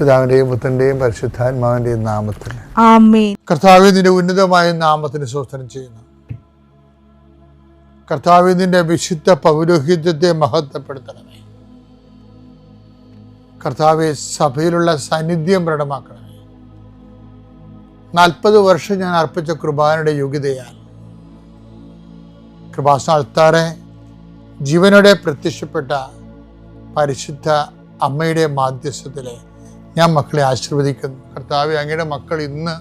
പിതാവിന്റെയും പുത്രന്റെയും പരിശുദ്ധാത്മാവിന്റെയും നാമത്തിൽ. കർത്താവ് നിന്റെ ഉന്നതമായ നാമത്തിന് സ്വസ്ഥനം ചെയ്യുന്നു. കർത്താവ് നിന്റെ വിശുദ്ധ പൗരോഹിത്യത്തെ മഹത്വപ്പെടുത്തണമേ. കർത്താവെ സഭയിലുള്ള സാന്നിധ്യം പ്രകടമാക്കണമേ. നാൽപ്പത് വർഷം ഞാൻ അർപ്പിച്ച കൃപാനയുടെ യോഗ്യതയാണ്. കൃപാസ്ഥാനത്താറെ ജീവനോടെ പ്രത്യക്ഷപ്പെട്ട പരിശുദ്ധ അമ്മയുടെ മാധ്യസ്ഥത്തിലെ ഞാൻ മക്കളെ ആശീർവദിക്കുന്നു. കർത്താവ് അങ്ങയുടെ മക്കൾ ഇന്ന്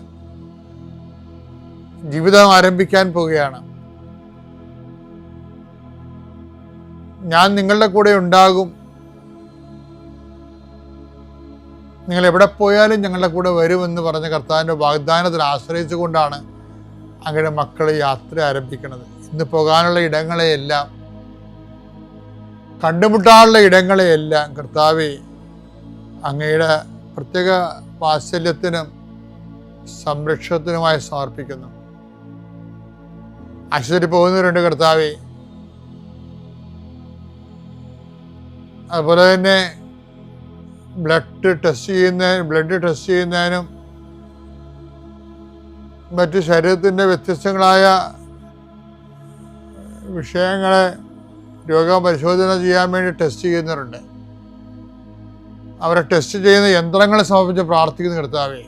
ജീവിതം ആരംഭിക്കാൻ പോവുകയാണ്. ഞാൻ നിങ്ങളുടെ കൂടെ ഉണ്ടാകും. നിങ്ങൾ എവിടെ പോയാലും ഞങ്ങളുടെ കൂടെ വരുമെന്ന് പറഞ്ഞ കർത്താവിന്റെ വാഗ്ദാനത്തിൽ ആശ്രയിച്ചുകൊണ്ടാണ് അങ്ങയുടെ മക്കൾ യാത്ര ആരംഭിക്കുന്നത്. ഇന്ന് പോകാനുള്ള ഇടങ്ങളെയെല്ലാം കണ്ടുമുട്ടാനുള്ള ഇടങ്ങളെയെല്ലാം കർത്താവെ അങ്ങയുടെ പ്രത്യേക വാത്സല്യത്തിനും സംരക്ഷണത്തിനുമായി സമർപ്പിക്കുന്നു. ആശുപത്രി പോകുന്നവരുണ്ട് കർത്താവെ. അതുപോലെ തന്നെ ബ്ലഡ് ടെസ്റ്റ് ചെയ്യുന്ന ബ്ലഡ് ടെസ്റ്റ് ചെയ്യുന്നതിനും മറ്റ് ശരീരത്തിന്റെ വ്യത്യസ്തങ്ങളായ വിഷയങ്ങളെ രോഗപരിശോധന ചെയ്യാൻ വേണ്ടി ടെസ്റ്റ് ചെയ്യുന്നവരുണ്ട്. അവരെ ടെസ്റ്റ് ചെയ്യുന്ന യന്ത്രങ്ങളെ സംബന്ധിച്ച് പ്രാർത്ഥിക്കുന്ന കർത്താവേ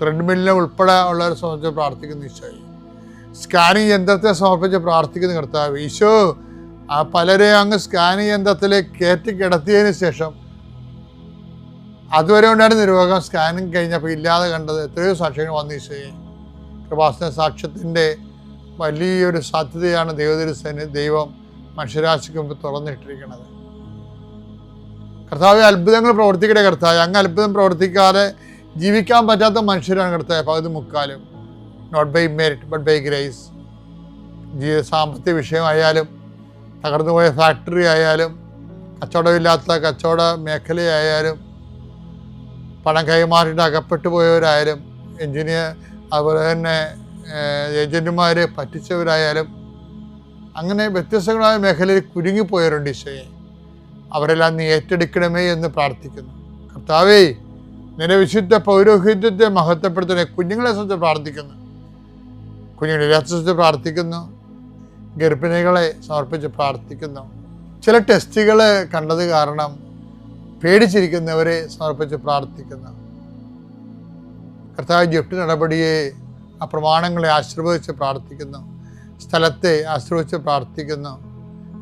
ത്രെഡ്മില്ലിനെ ഉൾപ്പെടെ ഉള്ളവരെ സംബന്ധിച്ച് പ്രാർത്ഥിക്കുന്ന ഈശോയെ. സ്കാനിങ് യന്ത്രത്തെ സമർപ്പിച്ച് പ്രാർത്ഥിക്കുന്ന കർത്താവ് ഈശോ ആ പലരെ അങ്ങ് സ്കാനിങ് യന്ത്രത്തിലേക്ക് കയറ്റി കിടത്തിയതിന് ശേഷം അതുവരെ ഉണ്ടായിരുന്ന രോഗം സ്കാനിങ് കഴിഞ്ഞപ്പോൾ ഇല്ലാതെ കണ്ടത് എത്രയോ സാക്ഷ്യങ്ങൾ വന്നു ഈശോയെ. കൃപാസന സാക്ഷ്യത്തിന്റെ വലിയൊരു സാധ്യതയാണ് ദൈവതിരുസേന ദൈവം മനുഷ്യരാശിക്ക് മുമ്പ് തുറന്നിട്ടിരിക്കുന്നത്. കർത്താവ് അത്ഭുതങ്ങൾ പ്രവർത്തിക്കട്ടെ കർത്താവ്. അങ്ങ് അത്ഭുതം പ്രവർത്തിക്കാതെ ജീവിക്കാൻ പറ്റാത്ത മനുഷ്യരാണ് കർത്താവ്. പകുതി മുക്കാലും. Not by merit but by grace ജീവിത സാമ്പത്തിക വിഷയമായാലും തകർന്നുപോയ ഫാക്ടറി ആയാലും കച്ചവടമില്ലാത്ത കച്ചവട മേഖലയായാലും പണം കൈമാറിയിട്ട് അകപ്പെട്ടു പോയവരായാലും എഞ്ചിനീയർ അതുപോലെ തന്നെ ഏജന്റുമാർ പറ്റിച്ചവരായാലും അങ്ങനെ വ്യത്യസ്തങ്ങളായ മേഖലയിൽ കുരുങ്ങിപ്പോയവരുണ്ട് ഈശോയെ. അവരെല്ലാം നീ ഏറ്റെടുക്കണമേ എന്ന് പ്രാർത്ഥിക്കുന്നു. കർത്താവേ നിന്റെ വിശുദ്ധ പൗരോഹിത്യത്തെ മഹത്വപ്പെടുത്തുന്ന കുഞ്ഞുങ്ങളെ സംബന്ധിച്ച് പ്രാർത്ഥിക്കുന്നു. കുഞ്ഞുങ്ങളെ സംബന്ധിച്ച് പ്രാർത്ഥിക്കുന്നു. ഗർഭിണികളെ സമർപ്പിച്ച് പ്രാർത്ഥിക്കുന്നു. ചില ടെസ്റ്റുകൾ കണ്ടത് കാരണം പേടിച്ചിരിക്കുന്നവരെ സമർപ്പിച്ച് പ്രാർത്ഥിക്കുന്നു. കർത്താവ് ജപ്തി നടപടിയെ ആ പ്രമാണങ്ങളെ ആശീർവദിച്ച് പ്രാർത്ഥിക്കുന്നു. സ്ഥലത്തെ ആശ്രയിച്ച് പ്രാർത്ഥിക്കുന്നു.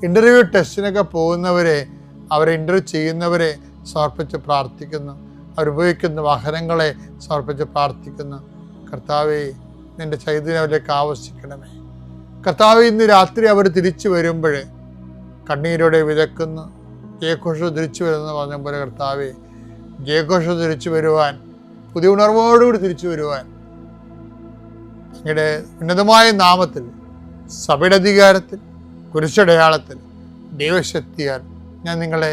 ഇന്റർവ്യൂ ടെസ്റ്റിനൊക്കെ പോകുന്നവരെ അവരെ ഇന്റർവ്യൂ ചെയ്യുന്നവരെ സമർപ്പിച്ച് പ്രാർത്ഥിക്കുന്നു. അവരുപയോഗിക്കുന്ന വാഹനങ്ങളെ സമർപ്പിച്ച് പ്രാർത്ഥിക്കുന്നു. കർത്താവെ നിന്റെ ചൈതന്യം അവരിലേക്ക് ആവശ്യിക്കണമേ കർത്താവ് ഇന്ന് രാത്രി അവർ തിരിച്ചു വരുമ്പോൾ കണ്ണീരോടെ വിതക്കുന്നു ജയഘോഷ തിരിച്ചു വരുന്ന പറഞ്ഞ പോലെ കർത്താവെ ജയഘോഷ തിരിച്ചു വരുവാൻ പുതിയ ഉണർവോടുകൂടി തിരിച്ചു വരുവാൻ അങ്ങയുടെ ഉന്നതമായ നാമത്തിൽ സഭയുടെ അധികാരത്തിൽ കുരിശടയാളത്തിൽ ദൈവശക്തിയാൽ ഞാൻ നിങ്ങളെ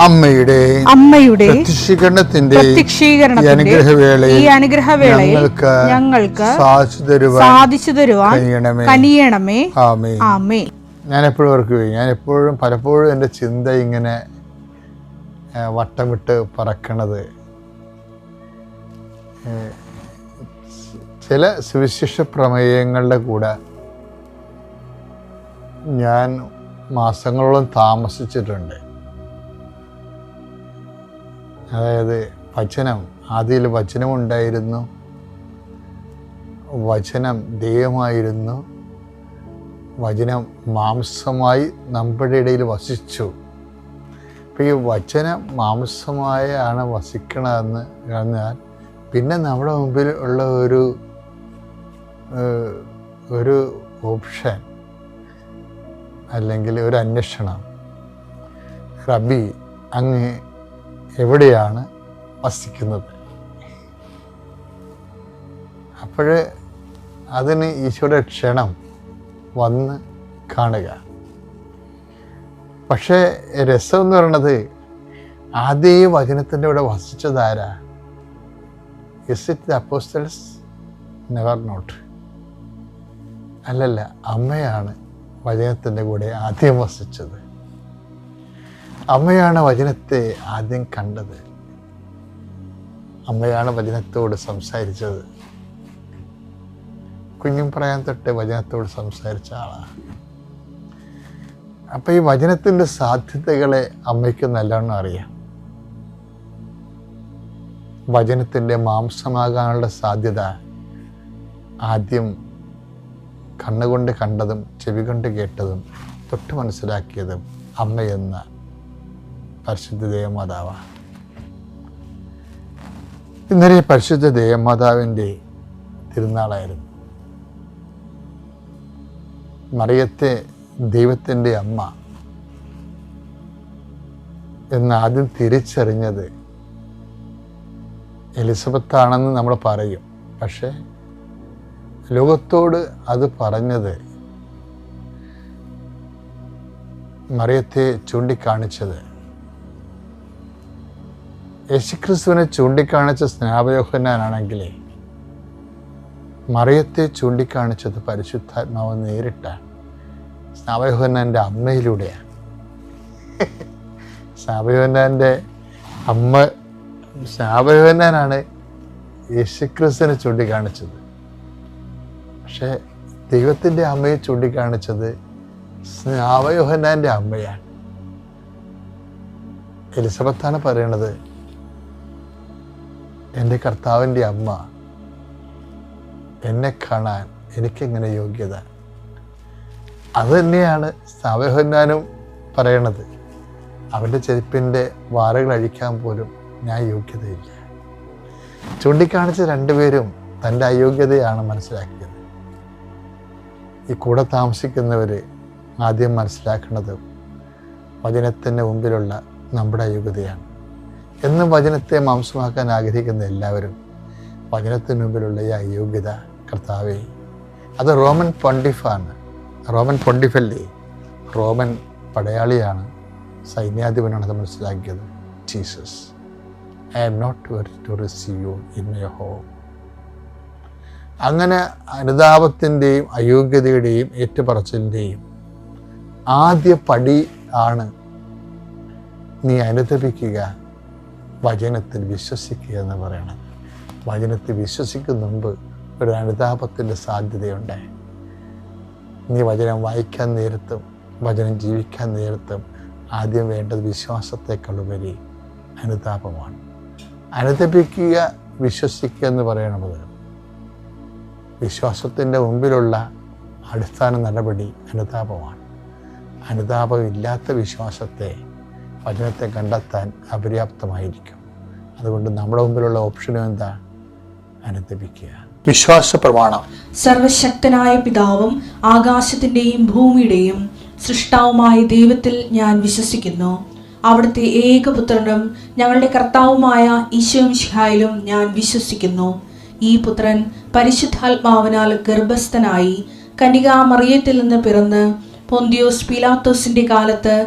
അമ്മയുടെ അമ്മയുടെ പ്രത്യക്ഷീകരണത്തിന്റെ അനുഗ്രഹവേളയിൽ ഈ അനുഗ്രഹവേളയിൽ ഞങ്ങൾക്ക് ഞങ്ങൾക്ക് സാധിച്ചു തരുവാൻ കനിയണമേ. ആമേ ആമേ ഞാൻ എപ്പോഴും ഓർക്കുകയും ഞാൻ എപ്പോഴും പലപ്പോഴും എന്റെ ചിന്ത ഇങ്ങനെ വട്ടം വട്ടമിട്ട് പറക്കണത്. ചില സുവിശേഷ പ്രമേയങ്ങളുടെ കൂടെ ഞാൻ മാസങ്ങളോളം താമസിച്ചിട്ടുണ്ട്. അതായത് വചനം ആദ്യയിൽ വചനമുണ്ടായിരുന്നു. വചനം ദൈവമായിരുന്നു. വചനം മാംസമായി നമ്മുടെ ഇടയിൽ വസിച്ചു. അപ്പം ഈ വചനം മാംസമായാണ് വസിക്കണമെന്ന് പറഞ്ഞാൽ പിന്നെ നമ്മുടെ മുമ്പിൽ ഉള്ള ഒരു ഒരു ഓപ്ഷൻ അല്ലെങ്കിൽ ഒരു അന്വേഷണം. റബി അങ്ങ് എവിടെയാണ് വസിക്കുന്നത്? അപ്പോൾ അതിന് ഈശോയുടെ ക്ഷണം വന്ന് കാണുക. പക്ഷേ രസം എന്ന് പറയണത് ആദ്യ വചനത്തിന്റെ ഇവിടെ വസിച്ചതാരാ is it the apostles never not അല്ലല്ല അമ്മയാണ് വചനത്തിന്റെ കൂടെ ആദ്യം വസിച്ചത്. അമ്മയാണ് വചനത്തെ ആദ്യം കണ്ടത്. അമ്മയാണ് വചനത്തോട് സംസാരിച്ചത്. കുഞ്ഞും പറയാൻ തൊട്ട് വചനത്തോട് സംസാരിച്ച ആളാണ്. അപ്പം ഈ വചനത്തിന്റെ സാധ്യതകളെ അമ്മയ്ക്ക് നല്ലോണം അറിയാം. വചനത്തിന്റെ മാംസമാകാനുള്ള സാധ്യത ആദ്യം കണ്ണുകൊണ്ട് കണ്ടതും ചെവി കൊണ്ട് കേട്ടതും തൊട്ട് മനസ്സിലാക്കിയതും അമ്മയെന്ന പരിശുദ്ധ ദേവമാതാവാണ് ഇന്നലെ പരിശുദ്ധ ദേവമാതാവിന്റെ തിരുനാളായിരുന്നു. മറിയത്തെ ദൈവത്തിന്റെ അമ്മ എന്നാദ്യം തിരിച്ചറിഞ്ഞത് എലിസബത്താണെന്ന് നമ്മൾ പറയും. പക്ഷേ ലോകത്തോട് അത് പറഞ്ഞത് മറിയത്തെ ചൂണ്ടിക്കാണിച്ചത് യേശുക്രിസ്തുവിനെ ചൂണ്ടിക്കാണിച്ച സ്നാപയോഹനാണെങ്കിൽ മറിയത്തെ ചൂണ്ടിക്കാണിച്ചത് പരിശുദ്ധാത്മാവ് നേരിട്ടാണ് സ്നാപയോഹന്നാന്റെ അമ്മയിലൂടെയാണ്. സ്നാപയോഹന്നാന്റെ അമ്മ സ്നാപയോഹന്നാനാണ് യേശുക്രിസ്തുവിനെ ചൂണ്ടിക്കാണിച്ചത്. പക്ഷേ ദൈവത്തിന്റെ അമ്മയെ ചൂണ്ടിക്കാണിച്ചത് സ്നാവയോഹന്നാന്റെ അമ്മയാണ്. എലിസബത്താണ് പറയണത്? എന്റെ കർത്താവിന്റെ അമ്മ എന്നെ കാണാൻ എനിക്കെങ്ങനെ യോഗ്യത? അത് തന്നെയാണ് സാവഹന്നാനും പറയണത്. അവന്റെ ചെരുപ്പിന്റെ വാരകൾ അഴിക്കാൻ പോലും ഞാൻ യോഗ്യതയില്ല. ചൂണ്ടിക്കാണിച്ച രണ്ടുപേരും തന്റെ അയോഗ്യതയാണ് മനസ്സിലാക്കിയത്. ഈ കൂടെ താമസിക്കുന്നവർ ആദ്യം മനസ്സിലാക്കുന്നത് വചനത്തിന്റെ മുമ്പിലുള്ള നമ്മുടെ അയോഗ്യതയാണ്. എന്നും വചനത്തെ മാംസമാക്കാൻ ആഗ്രഹിക്കുന്ന എല്ലാവരും വചനത്തിന് മുമ്പിലുള്ള ഈ അയോഗ്യത കർത്താവേ അത് റോമൻ പൊണ്ടിഫാണ്. റോമൻ പൊണ്ടിഫല്ലേ റോമൻ പടയാളിയാണ് സൈന്യാധിപനാണ് അത് മനസ്സിലാക്കിയത് Jesus. I am not very to receive you in my home അങ്ങനെ അനുതാപത്തിന്റെയും അയോഗ്യതയുടെയും ഏറ്റുപറച്ചിലിന്റെയും ആദ്യ പടി ആണ് നീ അനുദപിക്കുക വചനത്തിൽ വിശ്വസിക്കുക എന്ന് പറയണം. വചനത്തിൽ വിശ്വസിക്കുന്ന മുമ്പ് ഒരു അനുതാപത്തിന്റെ സാധ്യതയുണ്ട്. നീ വചനം വായിക്കാൻ നേരത്തും വചനം ജീവിക്കാൻ നേരത്തും ആദ്യം വേണ്ടത് വിശ്വാസത്തെക്കാളുപരി അനുതാപമാണ്. അനുതപിക്കുക വിശ്വസിക്കുക എന്ന് പറയണത് വിശ്വാസത്തിന്റെ മുമ്പിലുള്ള അടിസ്ഥാന നടപടി അനുതാപമാണ്. അനുതാപമില്ലാത്ത വിശ്വാസത്തെ വചനത്തെ കണ്ടെത്താൻ അപര്യാപ്തമായിരിക്കും. അതുകൊണ്ട് നമ്മുടെ മുമ്പിലുള്ള ഓപ്ഷനും എന്താ? അനുദപിക്കുക. വിശ്വാസ പ്രമാണം. സർവശക്തനായ പിതാവും ആകാശത്തിന്റെയും ഭൂമിയുടെയും സൃഷ്ടാവുമായ ദൈവത്തിൽ ഞാൻ വിശ്വസിക്കുന്നു. അവിടുത്തെ ഏകപുത്രനും ഞങ്ങളുടെ കർത്താവുമായ ഈശോമിഷിഹായിലും ഞാൻ വിശ്വസിക്കുന്നു. ഈ പുത്രൻ പരിശുദ്ധാത്മാവിനാൽ ഗർഭസ്ഥനായി കനികാമറിയത്തിൽ നിന്ന് പിറന്ന് പൊന്തിയോസ് പിലാത്തോസിന്റെ കാലത്ത്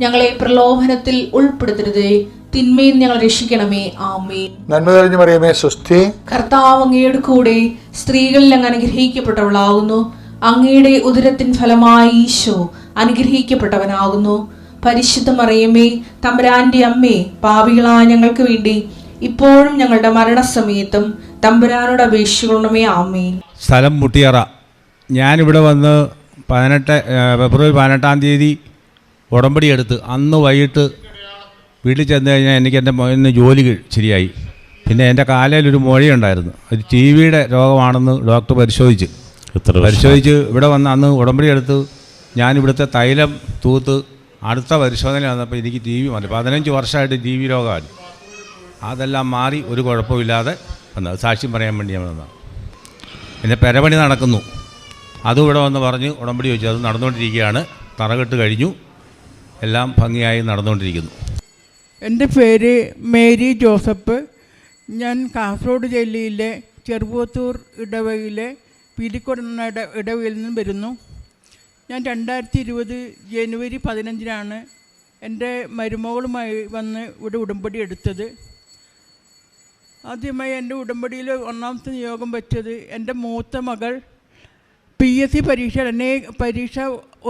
ഞങ്ങളെ പ്രലോഭനത്തിൽ ഉൾപ്പെടുത്തരുതേ. തിന്മയിൽ ഞങ്ങൾ രക്ഷിക്കണമേ. ആമേൻ. നന്മ തെളിഞ്ഞു പറയുമേ സുസ്ഥി കർത്താവ് അങ്ങയുടെ കൂടെ സ്ത്രീകളിൽ അങ്ങ് അനുഗ്രഹിക്കപ്പെട്ടവളാകുന്നു. അങ്ങയുടെ ഉദരത്തിൻ ഫലമായി ഈശോ അനുഗ്രഹിക്കപ്പെട്ടവനാകുന്നു. പരിശുദ്ധ മറിയമേ തമ്പുരാന്റെ അമ്മേ പാപികളായ ഞങ്ങൾക്ക് വേണ്ടി ഇപ്പോഴും ഞങ്ങളുടെ മരണസമയത്തും തമ്പുരാനോട് അപേക്ഷിക്കണമേ. ആമേൻ. സ്ഥലം മുട്ടിയറ. ഞാനിവിടെ വന്ന് പതിനെട്ട് ഫെബ്രുവരി പതിനെട്ടാം തീയതി ഉടമ്പടി എടുത്ത് അന്ന് വൈകിട്ട് വീട്ടിൽ ചെന്ന് കഴിഞ്ഞാൽ എനിക്ക് എന്റെ ഇന്ന് ജോലി ശരിയായി. പിന്നെ എന്റെ കാലയിലൊരു മുഴയുണ്ടായിരുന്നു. ഒരു ടി വിയുടെ രോഗമാണെന്ന് ഡോക്ടർ പരിശോധിച്ച്. പരിശോധിച്ച് ഇവിടെ വന്ന് അന്ന് ഉടമ്പടി എടുത്ത് ഞാൻ ഇവിടുത്തെ തൈലം തൂത്ത് അടുത്ത പരിശോധന വന്നപ്പോൾ എനിക്ക് ടി വി വന്നു. പതിനഞ്ച് വർഷമായിട്ട് ടി വി രോഗമാണ്. അതെല്ലാം മാറി ഒരു കുഴപ്പമില്ലാതെ വന്നത് സാക്ഷ്യം പറയാൻ വേണ്ടി ഞാൻ വന്നതാണ്. പിന്നെ പെരപണി നടക്കുന്നു. അതും ഇവിടെ വന്ന് പറഞ്ഞ് ഉടമ്പടി വെച്ചു. അത് നടന്നുകൊണ്ടിരിക്കുകയാണ്. തറകെട്ട് കഴിഞ്ഞു. എല്ലാം ഭംഗിയായി നടന്നുകൊണ്ടിരിക്കുന്നു. എന്റെ പേര് മേരി ജോസഫ്. ഞാൻ കാസർഗോഡ് ജില്ലയിലെ ചെറുപുത്തൂർ ഇടവകയിലെ പീലിക്കോട് എന്ന ഇട ഇടവകയിൽ നിന്നും വരുന്നു. ഞാൻ രണ്ടായിരത്തി ഇരുപത് ജനുവരി പതിനഞ്ചിനാണ് എന്റെ മരുമകളുമായി വന്ന് ഇവിടെ ഉടമ്പടി എടുത്തത്. ആദ്യമായി എന്റെ ഉടമ്പടിയിൽ ഒന്നാമത്തെ നിയോഗം വെച്ചത് എന്റെ മൂത്ത മകൾ പി എസ് സി പരീക്ഷ അനേ പരീക്ഷ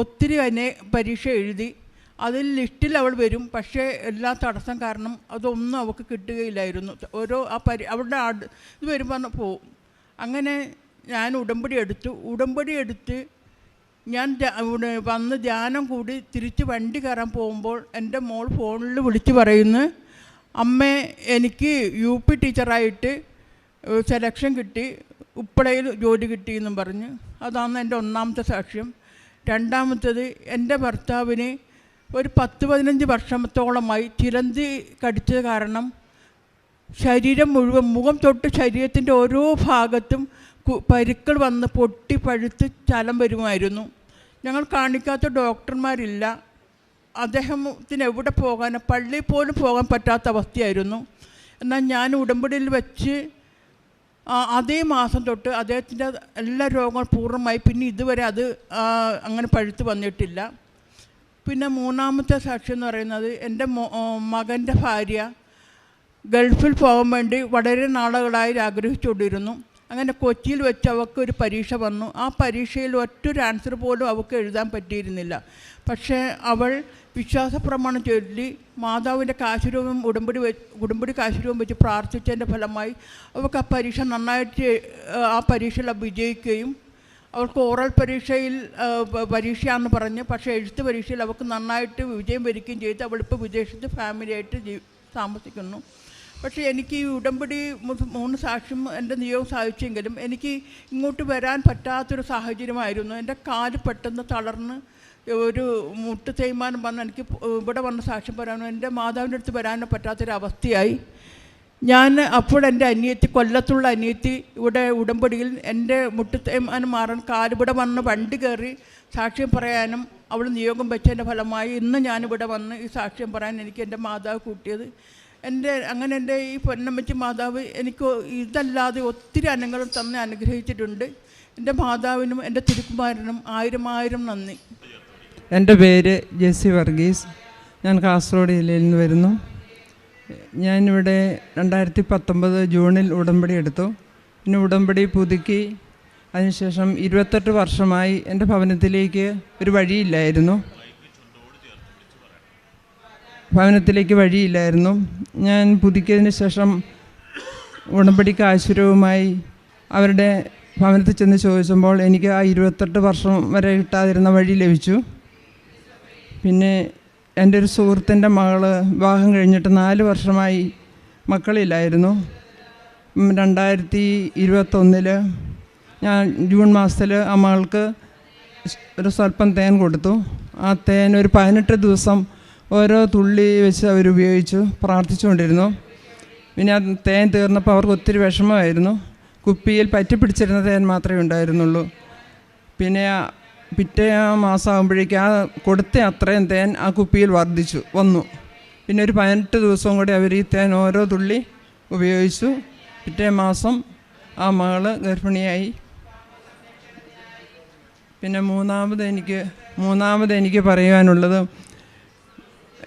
ഒത്തിരി അനേ പരീക്ഷ എഴുതി. അതിൽ ലിസ്റ്റിൽ അവൾ വരും. പക്ഷേ എല്ലാ തടസ്സം കാരണം അതൊന്നും അവൾക്ക് കിട്ടുകയില്ലായിരുന്നു. ഓരോ ആ പരി അവളുടെ ആട് ഇത് വരുമ്പോൾ പോവും അങ്ങനെ ഞാൻ ഉടമ്പടി എടുത്തു. ഉടമ്പടി എടുത്ത് ഞാൻ വന്ന് ധ്യാനം കൂടി തിരിച്ച് വണ്ടി കയറാൻ പോകുമ്പോൾ എന്റെ മോൾ ഫോണിൽ വിളിച്ച് പറയുന്നു അമ്മേ എനിക്ക് യു പി ടീച്ചറായിട്ട് സെലക്ഷൻ കിട്ടി. ഉപ്പളയിൽ ജോലി കിട്ടിയെന്നും പറഞ്ഞ്. അതാണ് എന്റെ ഒന്നാമത്തെ സാക്ഷ്യം. രണ്ടാമത്തത് എന്റെ ഭർത്താവിന് ഒരു പത്ത് പതിനഞ്ച് വർഷത്തോളമായി ചിലന്തി കടിച്ചത് കാരണം ശരീരം മുഴുവൻ മുഖം തൊട്ട് ശരീരത്തിന്റെ ഓരോ ഭാഗത്തും പരുക്കൾ വന്ന് പൊട്ടി പഴുത്ത് ചലം വരുമായിരുന്നു. ഞങ്ങൾ കാണിക്കാത്ത ഡോക്ടർമാരില്ല. അദ്ദേഹത്തിന് എവിടെ പോകാൻ പള്ളിയിൽ പോലും പോകാൻ പറ്റാത്ത അവസ്ഥയായിരുന്നു. എന്നാൽ ഞാൻ ഉടമ്പടിയിൽ വെച്ച് അതേ മാസം തൊട്ട് അദ്ദേഹത്തിന്റെ എല്ലാ രോഗങ്ങളും പൂർണമായി. പിന്നെ ഇതുവരെ അത് അങ്ങനെ പഴുത്ത് വന്നിട്ടില്ല. പിന്നെ മൂന്നാമത്തെ സാക്ഷി എന്ന് പറയുന്നത് എന്റെ മകന്റെ ഭാര്യ ഗൾഫിൽ പോകാൻ വേണ്ടി വളരെ നാളുകളായി ആഗ്രഹിച്ചുകൊണ്ടിരുന്നു. അങ്ങനെ കൊച്ചിയിൽ വെച്ച് അവൾക്ക് ഒരു പരീക്ഷ വന്നു. ആ പരീക്ഷയിൽ ഒറ്റൊരു ആൻസർ പോലും അവൾക്ക് എഴുതാൻ പറ്റിയിരുന്നില്ല. പക്ഷേ അവൾ വിശ്വാസ പ്രമാണം ചൊല്ലി മാതാവിന്റെ കാശുരൂപം ഉടമ്പടി ഉടമ്പടി കാശുരൂപം വെച്ച് പ്രാർത്ഥിച്ചതിന്റെ ഫലമായി അവൾക്ക് ആ പരീക്ഷ നന്നായിട്ട് ആ പരീക്ഷയിൽ വിജയിക്കുകയും അവൾക്ക് ഓറൽ പരീക്ഷയിൽ പരീക്ഷയാണെന്ന് പറഞ്ഞ്. പക്ഷേ എഴുത്ത് പരീക്ഷയിൽ അവർക്ക് നന്നായിട്ട് വിജയം വരിക്കുകയും ചെയ്ത്. അവളിപ്പോൾ വിദേശത്ത് ഫാമിലിയായിട്ട് ജീ താമസിക്കുന്നു. പക്ഷേ എനിക്ക് ഈ ഉടമ്പടി മൂന്ന് സാക്ഷ്യം എന്റെ നിയോഗം സാധിച്ചെങ്കിലും എനിക്ക് ഇങ്ങോട്ട് വരാൻ പറ്റാത്തൊരു സാഹചര്യമായിരുന്നു. എന്റെ കാൽ പെട്ടെന്ന് തളർന്ന് ഒരു മുട്ട് തേയ്മാനം വന്ന് എനിക്ക് ഇവിടെ വന്ന സാക്ഷ്യം പറയാനോ എന്റെ മാതാവിന്റെ അടുത്ത് വരാനോ പറ്റാത്തൊരവസ്ഥയായി. ഞാൻ അപ്പോൾ എന്റെ അനിയത്തി കൊല്ലത്തുള്ള അനിയത്തി ഇവിടെ ഉടമ്പടിയിൽ എന്റെ മുട്ടുത്തേമാനം മാറാൻ കാലിവിടെ വന്ന് വണ്ടി കയറി സാക്ഷ്യം പറയാനും അവൾ നിയോഗം വെച്ചതിന്റെ ഫലമായി ഇന്ന് ഞാനിവിടെ വന്ന് ഈ സാക്ഷ്യം പറയാൻ എനിക്ക് എന്റെ മാതാവ് കൂട്ടിയത്. എന്റെ അങ്ങനെ എന്റെ ഈ പൊന്നമ്മച്ചി മാതാവ് എനിക്ക് ഇതല്ലാതെ ഒത്തിരി അനങ്ങളും തന്നെ അനുഗ്രഹിച്ചിട്ടുണ്ട്. എന്റെ മാതാവിനും എന്റെ തിരുക്കുമാരനും ആയിരം ആയിരം നന്ദി. എന്റെ പേര് ജെസ്സി വർഗീസ്. ഞാൻ കാസർഗോഡ് ജില്ലയിൽ നിന്ന് വരുന്നു. ഞാനിവിടെ രണ്ടായിരത്തി പത്തൊമ്പത് ജൂണിൽ ഉടമ്പടി എടുത്തു. പിന്നെ ഉടമ്പടി പുതുക്കി. അതിനുശേഷം ഇരുപത്തെട്ട് വർഷമായി എന്റെ ഭവനത്തിലേക്ക് ഒരു വഴിയില്ലായിരുന്നു. ഭവനത്തിലേക്ക് വഴിയില്ലായിരുന്നു. ഞാൻ പുതുക്കിയതിന് ശേഷം ഉടമ്പടിക്ക് ആശ്വര്യവുമായി അവരുടെ ഭവനത്തിൽ ചെന്ന് ചോദിച്ചപ്പോൾ എനിക്ക് ആ ഇരുപത്തെട്ട് വർഷം വരെ കിട്ടാതിരുന്ന വഴി ലഭിച്ചു. പിന്നെ എന്റെ ഒരു സുഹൃത്തിന്റെ മകൾ വിവാഹം കഴിഞ്ഞിട്ട് നാല് വർഷമായി മക്കളില്ലായിരുന്നു. രണ്ടായിരത്തി ഇരുപത്തൊന്നിൽ ഞാൻ ജൂൺ മാസത്തിൽ ആ മകൾക്ക് ഒരു സ്വല്പം തേൻ കൊടുത്തു. ആ തേൻ ഒരു പതിനെട്ട് ദിവസം ഓരോ തുള്ളി വെച്ച് അവർ ഉപയോഗിച്ചു പ്രാർത്ഥിച്ചുകൊണ്ടിരുന്നു. പിന്നെ ആ തേൻ തീർന്നപ്പോൾ അവർക്ക് ഒത്തിരി വിഷമമായിരുന്നു. കുപ്പിയിൽ പറ്റി പിടിച്ചിരുന്ന തേൻ മാത്രമേ ഉണ്ടായിരുന്നുള്ളൂ. പിന്നെ പിറ്റേ ആ മാസം ആകുമ്പോഴേക്കും ആ കൊടുത്ത അത്രയും തേൻ ആ കുപ്പിയിൽ വർദ്ധിച്ചു വന്നു. പിന്നെ ഒരു പതിനെട്ട് ദിവസം കൂടി അവർ ഈ തേൻ ഓരോ തുള്ളി ഉപയോഗിച്ചു. പിറ്റേ മാസം ആ മകൾ ഗർഭിണിയായി. പിന്നെ മൂന്നാമത് എനിക്ക് മൂന്നാമത് എനിക്ക് പറയുവാനുള്ളത്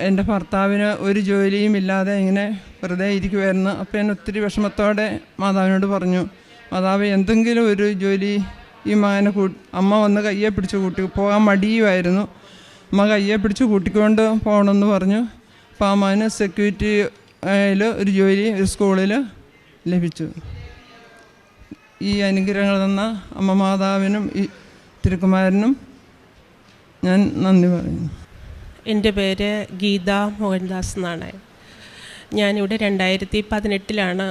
എന്റെ ഭർത്താവിന് ഒരു ജോലിയും ഇല്ലാതെ ഇങ്ങനെ വെറുതെ ഇരിക്കുമായിരുന്നു അപ്പോൾ ഞാൻ ഒത്തിരി വിഷമത്തോടെ മാതാവിനോട് പറഞ്ഞു മാതാവ് എന്തെങ്കിലും ഒരു ജോലി ഈ മകനെ കൂ അമ്മ വന്ന് കയ്യെ പിടിച്ച് കൂട്ടി പോകാൻ മടിയുമായിരുന്നു. അമ്മ കയ്യെ പിടിച്ച് കൂട്ടിക്കൊണ്ട് പോകണമെന്ന് പറഞ്ഞു. അപ്പോൾ ആ മകന് സെക്യൂരിറ്റിയിൽ ഒരു ജോലി ഒരു സ്കൂളിൽ ലഭിച്ചു. ഈ അനുഗ്രഹങ്ങൾ തന്ന അമ്മ മാതാവിനും ഈ തിരുക്കുമാരനും ഞാൻ നന്ദി പറയുന്നു. എന്റെ പേര് ഗീത മോഹൻദാസ് എന്നാണ്. ഞാനിവിടെ രണ്ടായിരത്തി പതിനെട്ടിലാണ്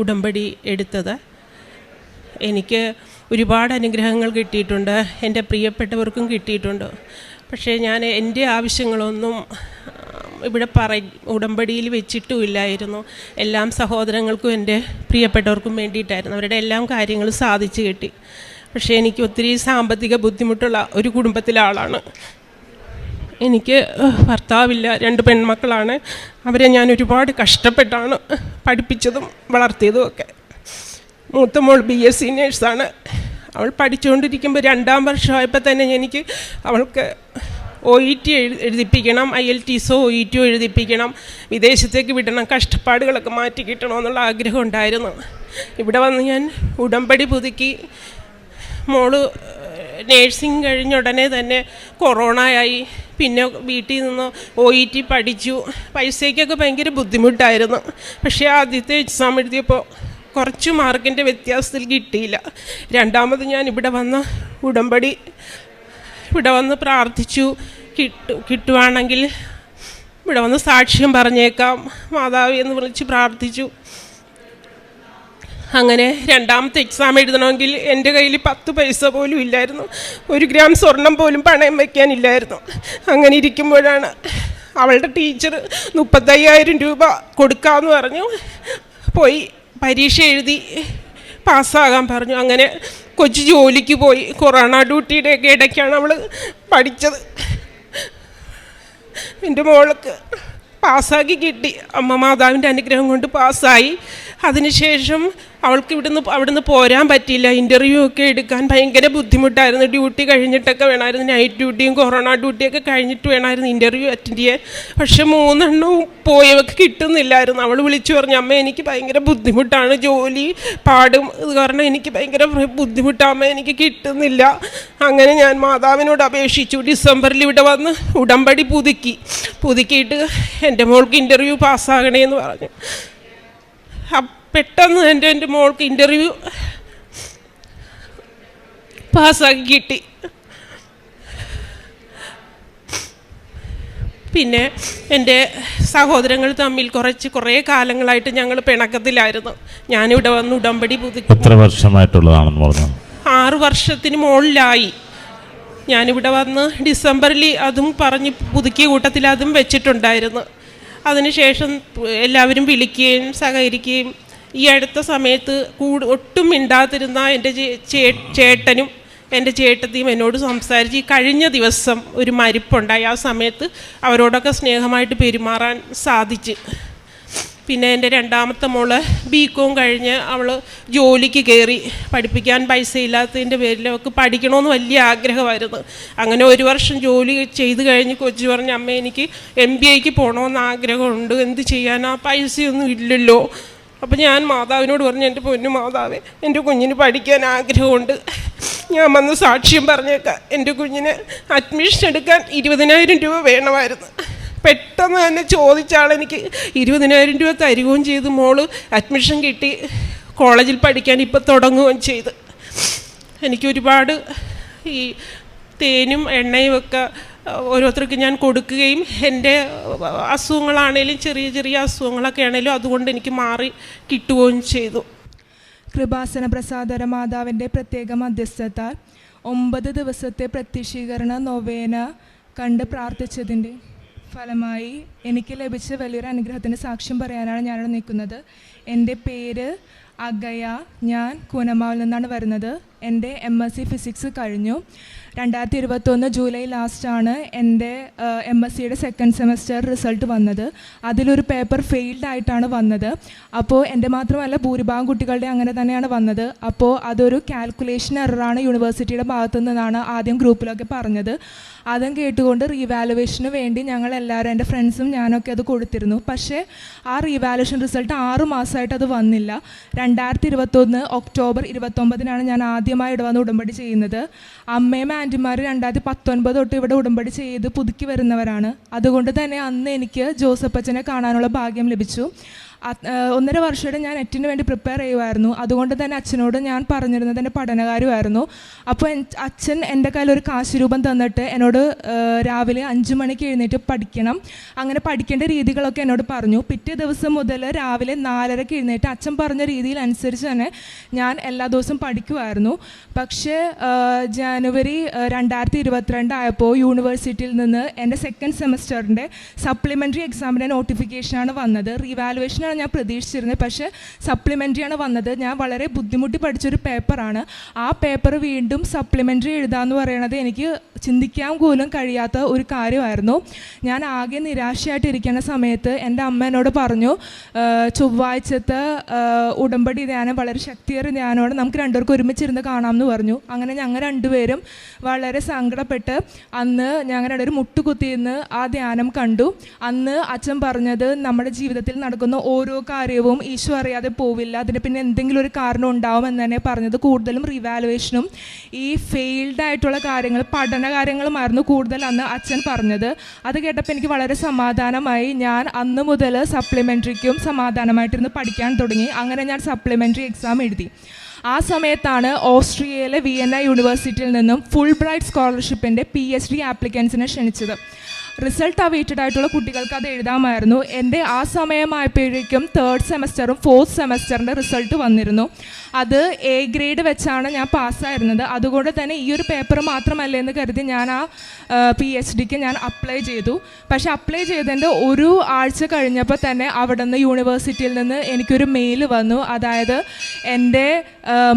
ഉടമ്പടി എടുത്തത്. എനിക്ക് ഒരുപാട് അനുഗ്രഹങ്ങൾ കിട്ടിയിട്ടുണ്ട്. എന്റെ പ്രിയപ്പെട്ടവർക്കും കിട്ടിയിട്ടുണ്ട്. പക്ഷേ ഞാൻ എന്റെ ആവശ്യങ്ങളൊന്നും ഇവിടെ പറ ഉടമ്പടിയിൽ വെച്ചിട്ടും ഇല്ലായിരുന്നു എല്ലാം സഹോദരങ്ങൾക്കും എന്റെ പ്രിയപ്പെട്ടവർക്കും വേണ്ടിയിട്ടായിരുന്നു. അവരുടെ എല്ലാം കാര്യങ്ങളും സാധിച്ചു കിട്ടി. പക്ഷേ എനിക്ക് ഒത്തിരി സാമ്പത്തിക ബുദ്ധിമുട്ടുള്ള ഒരു കുടുംബത്തിലെ ആളാണ്. എനിക്ക് ഭർത്താവില്ല രണ്ട് പെൺമക്കളാണ്. അവരെ ഞാൻ ഒരുപാട് കഷ്ടപ്പെട്ടാണ് പഠിപ്പിച്ചതും വളർത്തിയതും ഒക്കെ മൂത്ത മോൾ ബി എസ് സി നേഴ്സാണ് അവൾ പഠിച്ചുകൊണ്ടിരിക്കുമ്പോൾ രണ്ടാം വർഷമായപ്പോൾ തന്നെ എനിക്ക് അവൾക്ക് O E T എഴുതിപ്പിക്കണം I L T so O E ടിയോ എഴുതിപ്പിക്കണം വിദേശത്തേക്ക് വിടണം കഷ്ടപ്പാടുകളൊക്കെ മാറ്റി കിട്ടണമെന്നുള്ള ആഗ്രഹം ഉണ്ടായിരുന്നു. ഇവിടെ വന്ന് ഞാൻ ഉടമ്പടി പുതുക്കി. മോൾ നേഴ്സിംഗ് കഴിഞ്ഞ ഉടനെ തന്നെ കൊറോണ ആയി. പിന്നെ വീട്ടിൽ നിന്ന് ഒ ഇ ടി പഠിച്ചു. പൈസയ്ക്കൊക്കെ ഭയങ്കര ബുദ്ധിമുട്ടായിരുന്നു. പക്ഷേ ആദ്യത്തെ എക്സാം എഴുതിയപ്പോൾ കുറച്ച് മാർക്കിന്റെ വ്യത്യാസത്തിൽ കിട്ടിയില്ല. രണ്ടാമത് ഞാൻ ഇവിടെ വന്ന് ഉടമ്പടി ഇവിടെ വന്ന് പ്രാർത്ഥിച്ചു. കിട്ടു കിട്ടുവാണെങ്കിൽ ഇവിടെ വന്ന് സാക്ഷ്യം പറഞ്ഞേക്കാം. മാതാവ് എന്ന് വിളിച്ച് പ്രാർത്ഥിച്ചു. അങ്ങനെ രണ്ടാമത്തെ എക്സാം എഴുതണമെങ്കിൽ എന്റെ കയ്യിൽ പത്ത് പൈസ പോലും ഇല്ലായിരുന്നു. ഒരു ഗ്രാം സ്വർണം പോലും പണയം വയ്ക്കാനില്ലായിരുന്നു. അങ്ങനെ ഇരിക്കുമ്പോഴാണ് അവളുടെ ടീച്ചർ മുപ്പത്തയ്യായിരം രൂപ കൊടുക്കാമെന്ന് പറഞ്ഞു. പോയി. പരീക്ഷ എഴുതി പാസ്സാകാൻ പറഞ്ഞു. അങ്ങനെ കൊച്ചു ജോലിക്ക് പോയി. കൊറോണ ഡ്യൂട്ടിയുടെയൊക്കെ ഇടയ്ക്കാണ് അവൾ പഠിച്ചത്. എന്റെ മോൾക്ക് പാസ്സാക്കി കിട്ടി. അമ്മ മാതാവിന്റെ അനുഗ്രഹം കൊണ്ട് പാസ്സായി. അതിനുശേഷം അവൾക്ക് ഇവിടുന്ന് അവിടുന്ന് പോരാൻ പറ്റിയില്ല. ഇന്റർവ്യൂ ഒക്കെ എടുക്കാൻ ഭയങ്കര ബുദ്ധിമുട്ടായിരുന്നു. ഡ്യൂട്ടി കഴിഞ്ഞിട്ടൊക്കെ വേണമായിരുന്നു. നൈറ്റ് ഡ്യൂട്ടിയും കൊറോണ ഡ്യൂട്ടിയൊക്കെ കഴിഞ്ഞിട്ട് വേണമായിരുന്നു ഇന്റർവ്യൂ അറ്റൻഡ് ചെയ്യാൻ. പക്ഷെ മൂന്നെണ്ണവും പോയവർക്ക് കിട്ടുന്നില്ലായിരുന്നു. അവൾ വിളിച്ചു പറഞ്ഞു അമ്മ എനിക്ക് ഭയങ്കര ബുദ്ധിമുട്ടാണ് ജോലി പാടും. കാരണം എനിക്ക് ഭയങ്കര ബുദ്ധിമുട്ടാമ്മ എനിക്ക് കിട്ടുന്നില്ല. അങ്ങനെ ഞാൻ മാതാവിനോട് അപേക്ഷിച്ചു. ഡിസംബറിൽ ഇവിടെ വന്ന് ഉടമ്പടി പുതുക്കി. പുതുക്കിയിട്ട് എന്റെ മോൾക്ക് ഇന്റർവ്യൂ പാസ്സാകണേ എന്ന് പറഞ്ഞു. പെട്ടെന്ന് എന്റെ എന്റെ മോൾക്ക് ഇന്റർവ്യൂ പാസ്സാക്കി കിട്ടി. പിന്നെ എന്റെ സഹോദരങ്ങൾ തമ്മിൽ കുറച്ച് കുറേ കാലങ്ങളായിട്ട് ഞങ്ങൾ പിണക്കത്തിലായിരുന്നു. ഞാനിവിടെ വന്ന് ഉടമ്പടി പുതുക്കി. എത്ര വർഷമായിട്ടുള്ളതാണെന്ന് പറഞ്ഞു? ആറ് വർഷത്തിന് മുകളിലായി. ഞാനിവിടെ വന്ന് ഡിസംബറിൽ അതും പറഞ്ഞ് പുതുക്കിയ കൂട്ടത്തിൽ അതും വെച്ചിട്ടുണ്ടായിരുന്നു. അതിനുശേഷം എല്ലാവരും വിളിക്കുകയും സഹകരിക്കുകയും ഈ അടുത്ത സമയത്ത് കൂടു ഒട്ടും മിണ്ടാതിരുന്ന എന്റെ ചേട്ടനും എന്റെ ചേട്ടത്തിയും എന്നോട് സംസാരിച്ച് ഈ കഴിഞ്ഞ ദിവസം ഒരു മരിപ്പുണ്ടായി. ആ സമയത്ത് അവരോടൊക്കെ സ്നേഹമായിട്ട് പെരുമാറാൻ സാധിച്ച്. പിന്നെ എന്റെ രണ്ടാമത്തെ മോൾ ബി കോം കഴിഞ്ഞ് അവൾ ജോലിക്ക് കയറി. പഠിപ്പിക്കാൻ പൈസ ഇല്ലാത്തതിന്റെ പേരിൽ അവൾക്ക് പഠിക്കണമെന്ന് വലിയ ആഗ്രഹമായിരുന്നു. അങ്ങനെ ഒരു വർഷം ജോലി ചെയ്ത് കഴിഞ്ഞ് കൊച്ചു പറഞ്ഞ അമ്മ എനിക്ക് എം ബി ഐക്ക് പോകണമെന്ന് ആഗ്രഹമുണ്ട്. എന്ത് ചെയ്യാനാ? പൈസയൊന്നും ഇല്ലല്ലോ. അപ്പം ഞാൻ മാതാവിനോട് പറഞ്ഞു എന്റെ പൊന്നു മാതാവേ എന്റെ കുഞ്ഞിന് പഠിക്കാൻ ആഗ്രഹമുണ്ട്. ഞാൻ വന്ന് സാക്ഷ്യം പറഞ്ഞേക്കാം എന്റെ കുഞ്ഞിന് അഡ്മിഷൻ എടുക്കാൻ ഇരുപതിനായിരം രൂപ വേണമായിരുന്നു. പെട്ടെന്ന് തന്നെ ചോദിച്ചാൽ എനിക്ക് ഇരുപതിനായിരം രൂപ തരികയും ചെയ്ത്. മോൾ അഡ്മിഷൻ കിട്ടി. കോളേജിൽ പഠിക്കാൻ ഇപ്പം തുടങ്ങുകയും ചെയ്ത്. എനിക്കൊരുപാട് ഈ തേനും എണ്ണയും ഒക്കെ ഓരോരുത്തർക്ക് ഞാൻ കൊടുക്കുകയും എന്റെ അസുഖങ്ങളാണേലും ചെറിയ ചെറിയ അസുഖങ്ങളൊക്കെ ആണേലും അതുകൊണ്ട് എനിക്ക് മാറി കിട്ടുകയും ചെയ്തു. കൃപാസന പ്രസാദര മാതാവിന്റെ പ്രത്യേക മധ്യസ്ഥത്താൽ ഒമ്പത് ദിവസത്തെ പ്രത്യക്ഷീകരണ നൊവേന കണ്ട് പ്രാർത്ഥിച്ചതിന്റെ ഫലമായി എനിക്ക് ലഭിച്ച വലിയൊരു അനുഗ്രഹത്തിന്റെ സാക്ഷ്യം പറയാനാണ് ഞാനിവിടെ നിൽക്കുന്നത്. എന്റെ പേര് അഗയ ഞാൻ കൂനമാവിൽ നിന്നാണ് വരുന്നത്. എന്റെ എം എസ് സി ഫിസിക്സ് കഴിഞ്ഞു. രണ്ടായിരത്തി ഇരുപത്തൊന്ന് ജൂലൈ ലാസ്റ്റാണ് എന്റെ എം എസ് സിയുടെ സെക്കൻഡ് സെമസ്റ്റർ റിസൾട്ട് വന്നത്. അതിലൊരു പേപ്പർ ഫെയിൽഡ് ആയിട്ടാണ് വന്നത്. അപ്പോൾ എന്റെ മാത്രമല്ല ഭൂരിഭാഗം കുട്ടികളുടെ അങ്ങനെ തന്നെയാണ് വന്നത്. അപ്പോൾ അതൊരു കാൽക്കുലേഷൻ എററാണ് യൂണിവേഴ്സിറ്റിയുടെ ഭാഗത്തു നിന്നാണ് ആദ്യം ഗ്രൂപ്പിലൊക്കെ പറഞ്ഞത്. അതും കേട്ടുകൊണ്ട് റീവാലുവേഷന് വേണ്ടി ഞങ്ങൾ എല്ലാവരും എന്റെ ഫ്രണ്ട്സും ഞാനൊക്കെ അത് കൊടുത്തിരുന്നു. പക്ഷേ ആ റീവാലുവേഷൻ റിസൾട്ട് ആറ് മാസമായിട്ട് അത് വന്നില്ല. രണ്ടായിരത്തി ഇരുപത്തൊന്ന് ഒക്ടോബർ ഇരുപത്തൊമ്പതിനാണ് ഞാൻ ആദ്യമായി ഇവിടെ വന്ന് ഉടമ്പടി ചെയ്യുന്നത്. അമ്മയും ആന്റിമാർ രണ്ടായിരത്തി പത്തൊൻപത് തൊട്ട് ഇവിടെ ഉടമ്പടി ചെയ്ത് പുതുക്കി വരുന്നവരാണ്. അതുകൊണ്ട് തന്നെ അന്ന് എനിക്ക് ജോസഫ് അച്ഛനെ കാണാനുള്ള ഭാഗ്യം ലഭിച്ചു. ഒന്നര വർഷമായിട്ട് ഞാൻ എറ്റിന് വേണ്ടി പ്രിപ്പയർ ചെയ്യുമായിരുന്നു അതുകൊണ്ട് തന്നെ അച്ഛനോട് ഞാൻ പറഞ്ഞിരുന്നത് എന്റെ പഠനകാര്യമായിരുന്നു. അപ്പോൾ അച്ഛൻ എന്റെ കയ്യിൽ ഒരു കാശ് രൂപം തന്നിട്ട് എന്നോട് രാവിലെ അഞ്ച് മണിക്ക് എഴുന്നേറ്റ് പഠിക്കണം. അങ്ങനെ പഠിക്കേണ്ട രീതികളൊക്കെ എന്നോട് പറഞ്ഞു. പിറ്റേ ദിവസം മുതൽ രാവിലെ നാലരയ്ക്ക് എഴുന്നേറ്റ് അച്ഛൻ പറഞ്ഞ രീതിയിൽ അനുസരിച്ച് തന്നെ ഞാൻ എല്ലാ ദിവസവും പഠിക്കുമായിരുന്നു പക്ഷേ ജാനുവരി രണ്ടായിരത്തി ഇരുപത്തിരണ്ട് ആയപ്പോൾ യൂണിവേഴ്സിറ്റിയിൽ നിന്ന് എന്റെ സെക്കൻഡ് സെമസ്റ്ററിന്റെ സപ്ലിമെന്ററി എക്സാമിന്റെ നോട്ടിഫിക്കേഷനാണ് വന്നത്. റീവാലുവേഷനാണ് ഞാൻ പ്രതീക്ഷിച്ചിരുന്നത്. പക്ഷേ സപ്ലിമെന്ററി ആണ് വന്നത്. ഞാൻ വളരെ ബുദ്ധിമുട്ടി പഠിച്ചൊരു പേപ്പറാണ്. ആ പേപ്പർ വീണ്ടും സപ്ലിമെന്ററി എഴുതാമെന്ന് പറയണത് എനിക്ക് ചിന്തിക്കാൻ പോലും കഴിയാത്ത ഒരു കാര്യമായിരുന്നു. ഞാൻ ആകെ നിരാശയായിട്ടിരിക്കുന്ന സമയത്ത് എന്റെ അമ്മ എന്നോട് പറഞ്ഞു "ഏഹ് ചൊവ്വാഴ്ചത്തെ ഉടമ്പടി ധ്യാനം വളരെ ശക്തിയേറിയ ധ്യാനമാണ്. നമുക്ക് രണ്ടുപേർക്കും ഒരുമിച്ചിരുന്ന് കാണാമെന്ന് പറഞ്ഞു. അങ്ങനെ ഞങ്ങൾ രണ്ടുപേരും വളരെ സങ്കടപ്പെട്ട് അന്ന് ഞങ്ങൾ രണ്ടുപേരും മുട്ടുകുത്തിയിരുന്ന് ആ ധ്യാനം കണ്ടു. അന്ന് അച്ഛൻ പറഞ്ഞത് നമ്മുടെ ജീവിതത്തിൽ നടക്കുന്ന ഓരോ കാര്യവും ഈശോ അറിയാതെ പോവില്ല. അതിന് പിന്നെ എന്തെങ്കിലും ഒരു കാരണം ഉണ്ടാവും എന്ന് തന്നെ പറഞ്ഞത് കൂടുതലും റിവാലുവേഷനും ഈ ഫെയിൽഡ് ആയിട്ടുള്ള കാര്യങ്ങൾ പഠന കാര്യങ്ങളുമായിരുന്നു കൂടുതൽ അന്ന് അച്ഛൻ പറഞ്ഞത്. അത് കേട്ടപ്പോൾ എനിക്ക് വളരെ സമാധാനമായി. ഞാൻ അന്ന് മുതൽ സപ്ലിമെന്ററിക്കും സമാധാനമായിട്ടിരുന്ന് പഠിക്കാൻ തുടങ്ങി. അങ്ങനെ ഞാൻ സപ്ലിമെന്ററി എക്സാം എഴുതി. ആ സമയത്താണ് ഓസ്ട്രിയയിലെ വിയന്ന യൂണിവേഴ്സിറ്റിയിൽ നിന്നും ഫുൾ ബ്രൈറ്റ് സ്കോളർഷിപ്പിന്റെ പി എച്ച് ഡി ആപ്ലിക്കൻസിനെ ക്ഷണിച്ചത്. റിസൾട്ട് അവേറ്റഡ് ആയിട്ടുള്ള കുട്ടികൾക്ക് അത് എഴുതാമായിരുന്നു. എന്റെ ആ സമയമായപ്പോഴേക്കും തേർഡ് സെമസ്റ്ററും ഫോർത്ത് സെമസ്റ്ററിന്റെ റിസൾട്ട് വന്നിരുന്നു. അത് എ ഗ്രേഡ് വെച്ചാണ് ഞാൻ പാസ്സായിരുന്നത്. അതുകൊണ്ട് തന്നെ ഈ ഒരു പേപ്പർ മാത്രമല്ല എന്ന് കരുതി ഞാൻ ആ പി എച്ച് ഡിക്ക് ഞാൻ അപ്ലൈ ചെയ്തു. പക്ഷേ അപ്ലൈ ചെയ്തതിന്റെ ഒരു ആഴ്ച കഴിഞ്ഞപ്പോൾ തന്നെ അവിടെ നിന്ന് യൂണിവേഴ്സിറ്റിയിൽ നിന്ന് എനിക്കൊരു മെയിൽ വന്നു. അതായത് എന്റെ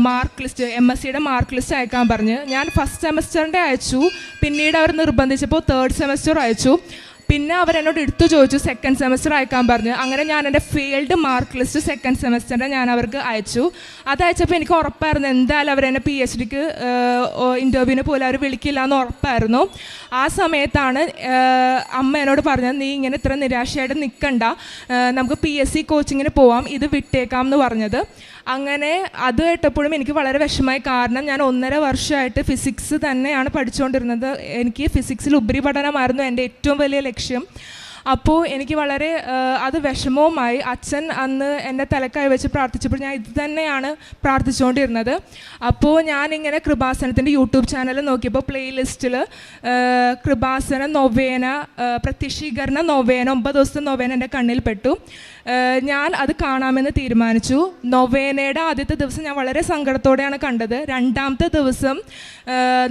മാർക്ക് ലിസ്റ്റ് എം എസ് സിയുടെ മാർക്ക് ലിസ്റ്റ് അയക്കാൻ പറഞ്ഞ്. ഞാൻ ഫസ്റ്റ് സെമസ്റ്ററിന്റെ അയച്ചു. പിന്നീട് അവർ നിർബന്ധിച്ചപ്പോൾ തേർഡ് സെമസ്റ്റർ അയച്ചു. പിന്നെ അവരെന്നോട് എടുത്തു ചോദിച്ചു സെക്കൻഡ് സെമസ്റ്റർ അയക്കാൻ പറഞ്ഞു. അങ്ങനെ ഞാൻ എന്റെ ഫെയിൽഡ് മാർക്ക് ലിസ്റ്റ് സെക്കൻഡ് സെമസ്റ്ററിന്റെ ഞാൻ അവർക്ക് അയച്ചു. അത് അയച്ചപ്പോൾ എനിക്ക് ഉറപ്പായിരുന്നു എന്തായാലും അവരെന്നെ പി എച്ച് ഡിക്ക് ഇന്റർവ്യൂവിന് പോലും അവർ വിളിക്കില്ല എന്ന് ഉറപ്പായിരുന്നു. ആ സമയത്താണ് അമ്മ എന്നോട് പറഞ്ഞത് നീ ഇങ്ങനെ ഇത്ര നിരാശയായിട്ട് നിൽക്കണ്ട. നമുക്ക് പി എസ് സി കോച്ചിങ്ങിന് പോവാം ഇത് വിട്ടേക്കാം എന്ന് പറഞ്ഞത്. അങ്ങനെ അത് കേട്ടപ്പോഴും എനിക്ക് വളരെ വിഷമമായി. കാരണം ഞാൻ ഒന്നര വർഷമായിട്ട് ഫിസിക്സ് തന്നെയാണ് പഠിച്ചുകൊണ്ടിരുന്നത്. എനിക്ക് ഫിസിക്സിൽ ഉപരിപഠനമായിരുന്നു എന്റെ ഏറ്റവും വലിയ ലക്ഷ്യം. അപ്പോൾ എനിക്ക് വളരെ അത് വിഷമവുമായി അച്ഛൻ അന്ന് എന്റെ തലക്കായി വെച്ച് പ്രാർത്ഥിച്ചപ്പോൾ ഞാൻ ഇത് തന്നെയാണ് പ്രാർത്ഥിച്ചുകൊണ്ടിരുന്നത്. അപ്പോൾ ഞാനിങ്ങനെ കൃപാസനത്തിന്റെ യൂട്യൂബ് ചാനൽ നോക്കിയപ്പോൾ പ്ലേലിസ്റ്റിൽ കൃപാസന നൊവേന പ്രത്യക്ഷീകരണ നൊവേന ഒമ്പത് ദിവസത്തെ നൊവേന എന്റെ കണ്ണിൽ പെട്ടു. ഞാൻ അത് കാണാമെന്ന് തീരുമാനിച്ചു. നൊവേനയുടെ ആദ്യത്തെ ദിവസം ഞാൻ വളരെ സങ്കടത്തോടെയാണ് കണ്ടത്. രണ്ടാമത്തെ ദിവസം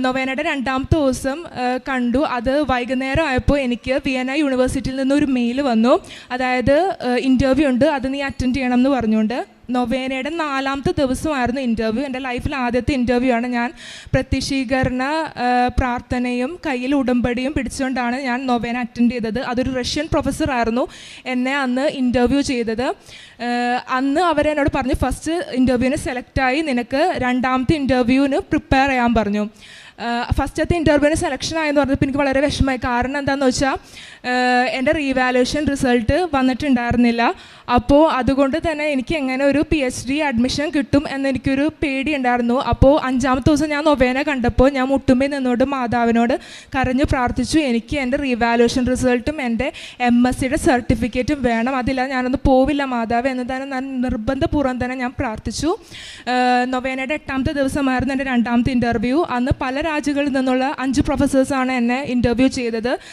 നൊവേനയുടെ രണ്ടാമത്തെ ദിവസം കണ്ടു. അത് വൈകുന്നേരം ആയപ്പോൾ എനിക്ക് വിയന യൂണിവേഴ്സിറ്റിയിൽ നിന്ന് ഒരു മെയിൽ വന്നു. അതായത് ഇന്റർവ്യൂ ഉണ്ട്. അത് നീ അറ്റൻഡ് ചെയ്യണം എന്ന് പറഞ്ഞുകൊണ്ട്. നൊവേനയുടെ നാലാമത്തെ ദിവസമായിരുന്നു ഇന്റർവ്യൂ എന്റെ ലൈഫിൽ ആദ്യത്തെ ഇന്റർവ്യൂ ആണ് ഞാൻ പ്രത്യക്ഷീകരണ പ്രാർത്ഥനയും കയ്യിൽ ഉടമ്പടിയും പിടിച്ചുകൊണ്ടാണ് ഞാൻ നൊവേന അറ്റൻഡ് ചെയ്തത്. അതൊരു റഷ്യൻ പ്രൊഫസറായിരുന്നു എന്നെ അന്ന് ഇന്റർവ്യൂ ചെയ്തത്. അന്ന് അവരെന്നോട് പറഞ്ഞു ഫസ്റ്റ് ഇന്റർവ്യൂവിന് സെലക്റ്റായി നിനക്ക് രണ്ടാമത്തെ ഇന്റർവ്യൂവിന് പ്രിപ്പയർ ചെയ്യാൻ പറഞ്ഞു. ഫസ്റ്റത്തെ ഇന്റർവ്യൂവിന് സെലക്ഷൻ ആയെന്ന് പറഞ്ഞപ്പോൾ എനിക്ക് വളരെ വിഷമമായി. കാരണം എന്താണെന്ന് വെച്ചാൽ എന്റെ റീവാലുവേഷൻ റിസൾട്ട് വന്നിട്ടുണ്ടായിരുന്നില്ല. അപ്പോൾ അതുകൊണ്ട് തന്നെ എനിക്ക് എങ്ങനെ ഒരു പി എച്ച് ഡി അഡ്മിഷൻ കിട്ടും എന്നെനിക്കൊരു പേടി ഉണ്ടായിരുന്നു അപ്പോൾ അഞ്ചാമത്തെ ദിവസം ഞാൻ നൊവേന കണ്ടപ്പോൾ ഞാൻ മുട്ടുമ്പിൽ നിന്നോട് മാതാവിനോട് കരഞ്ഞു പ്രാർത്ഥിച്ചു എനിക്ക് എന്റെ റീവാലുവേഷൻ റിസൾട്ടും എന്റെ എം എസ് സിയുടെ സർട്ടിഫിക്കറ്റും വേണം. അതില്ല ഞാനൊന്ന് പോവില്ല മാതാവ് എന്ന് തന്നെ ഞാൻ നിർബന്ധപൂർവം തന്നെ ഞാൻ പ്രാർത്ഥിച്ചു. നൊവേനയുടെ എട്ടാമത്തെ ദിവസമായിരുന്നു എന്റെ രണ്ടാമത്തെ ഇന്റർവ്യൂ അന്ന് പല രാജ്യങ്ങളിൽ നിന്നുള്ള അഞ്ച് പ്രൊഫസേഴ്സാണ് എന്നെ ഇന്റർവ്യൂ ചെയ്തത്.